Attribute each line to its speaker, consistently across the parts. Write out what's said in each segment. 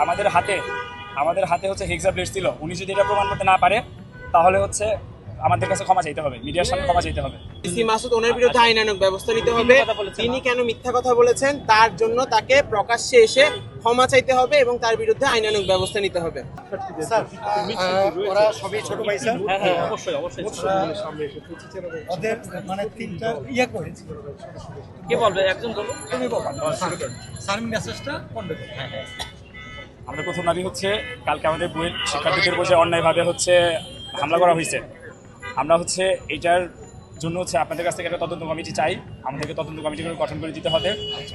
Speaker 1: আমাদের হাতে আমাদের হাতে হচ্ছে হেক্সা ব্লেড ছিল উনি যদি এটা প্রমাণ করতে না পারে তাহলে হচ্ছে আমাদের কাছে ক্ষমা চাইতে হবে মিডিয়ার সামনে ক্ষমা চাইতে হবে
Speaker 2: ডিসি মাসুদ ওনার বিরুদ্ধে আইনানুগ ব্যবস্থা নিতে হবে তিনি কেন মিথ্যা কথা বলেছেন তার জন্য তাকে প্রকাশ্যে এসে ক্ষমা চাইতে হবে এবং তার বিরুদ্ধে আইনানুগ ব্যবস্থা নিতে হবে
Speaker 3: ওরা সবই ছোট ভাই স্যার
Speaker 4: হ্যাঁ অবশ্যই অবশ্যই
Speaker 3: ওদের মানে তিনটা ইয়ে করে
Speaker 4: কে বলবে একজন বলব
Speaker 3: স্যার মেসেজটা কনভে করে
Speaker 1: আমাদের প্রথম দাবি হচ্ছে, কালকে আমাদের বইয়ের শিক্ষার্থীদের বসে অন্যায়ভাবে হচ্ছে হামলা করা হয়েছে। আমরা হচ্ছে এটার জন্য হচ্ছে আপনাদের কাছ থেকে একটা তদন্ত কমিটি চাই। আমাদেরকে তদন্ত কমিটি করে গঠন করে দিতে হবে।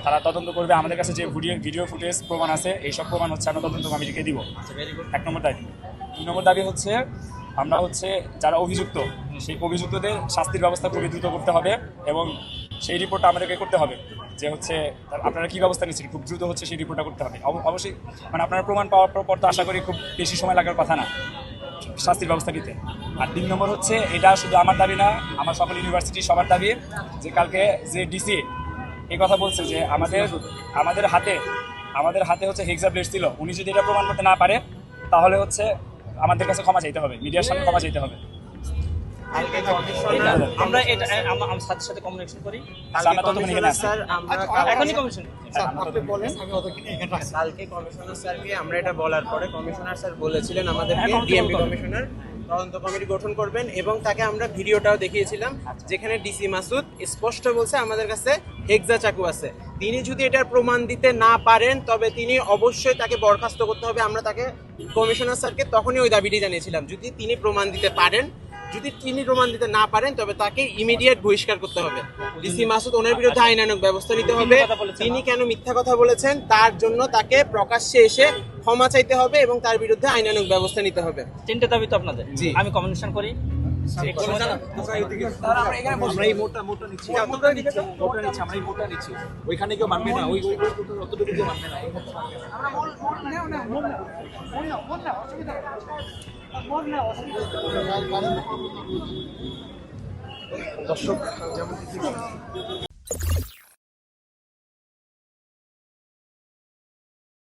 Speaker 1: তারা তদন্ত করবে। আমাদের কাছে যে ভিডিও ভিডিও ফুটেজ প্রমাণ আছে এইসব প্রমাণ হচ্ছে আমরা তদন্ত কমিটিকে দিব। এক নম্বর দাবি। দুই নম্বর দাবি হচ্ছে, আমরা হচ্ছে যারা অভিযুক্ত, সেই অভিযুক্তদের শাস্তির ব্যবস্থা খুবই দ্রুত করতে হবে এবং সেই রিপোর্টটা আমাদেরকে করতে হবে। যে হচ্ছে আপনারা কী ব্যবস্থা নিচ্ছেন? খুব দ্রুত হচ্ছে সেই রিপোর্টটা করতে হবে। অব- অবশ্যই মানে আপনারা প্রমাণ পাওয়ার পর তো আশা করি খুব বেশি সময় লাগার কথা না। শাস্তির ব্যবস্থা নিতে। আর তিন নম্বর হচ্ছে, এটা শুধু আমার দাবি না, আমার সকল ইউনিভার্সিটি সবার দাবি যে কালকে যে ডিসি এই কথা বলছে যে আমাদের আমাদের হাতে আমাদের হাতে হচ্ছে হেক্সা ব্লেড ছিল। উনি যদি এটা প্রমাণ করতে না পারে, তাহলে হচ্ছে আমাদের কাছে ক্ষমা চাইতে হবে। মিডিয়ার সামনে ক্ষমা চাইতে হবে।
Speaker 4: আমরা এটা আমার সাথে সাথে কমিউনিকেশন করি।
Speaker 2: কালকে
Speaker 1: আমরা ততক্ষণ এখানে
Speaker 2: কমিশনার
Speaker 1: আছি।
Speaker 2: স্যার আমরা
Speaker 4: এখনই কমিশন
Speaker 3: আপনি বলেন। আমি ওদেরকে এখানে আসি
Speaker 2: কালকে কমিশনার স্যারকে আমরা এটা বলার পরে কমিশনার স্যার বলেছিলেন আমাদেরকে
Speaker 4: হ্যাঁ,
Speaker 2: ডিএমপি কমিশনার তদন্ত কমিটি গঠন করবেন এবং তাকে আমরা ভিডিওটাও দেখিয়েছিলাম যেখানে ডিসি মাসুদ স্পষ্ট বলছে আমাদের কাছে হেক্সা চাকু আছে। তিনি যদি এটার প্রমাণ দিতে না পারেন তবে তিনি অবশ্যই তাকে বরখাস্ত করতে হবে। আমরা তাকে কমিশনার স্যারকে তখনই ওই দাবিটি জানিয়েছিলাম। যদি তিনি প্রমাণ দিতে পারেন যদি তিনি প্রমাণ দিতে না পারেন তবে তাকে ইমিডিয়েট বহিষ্কার করতে হবে। ডিসি মাসুদ ওনার বিরুদ্ধে আইনানুক ব্যবস্থা নিতে হবে। তিনি কেন মিথ্যা কথা বলেছেন? তার জন্য তাকে প্রকাশ্যে এসে ক্ষমা চাইতে হবে এবং তার বিরুদ্ধে আইনানুক ব্যবস্থা নিতে হবে।
Speaker 4: তিনটে দাবি তো আপনাদের।
Speaker 2: জি।
Speaker 4: আমি কমিউনিকেশন করি।
Speaker 5: নিচ্ছি। ওইখানে কেউ মানবে না ওই অতটুকু কেউ মানবে না।
Speaker 3: দর্শক যেমন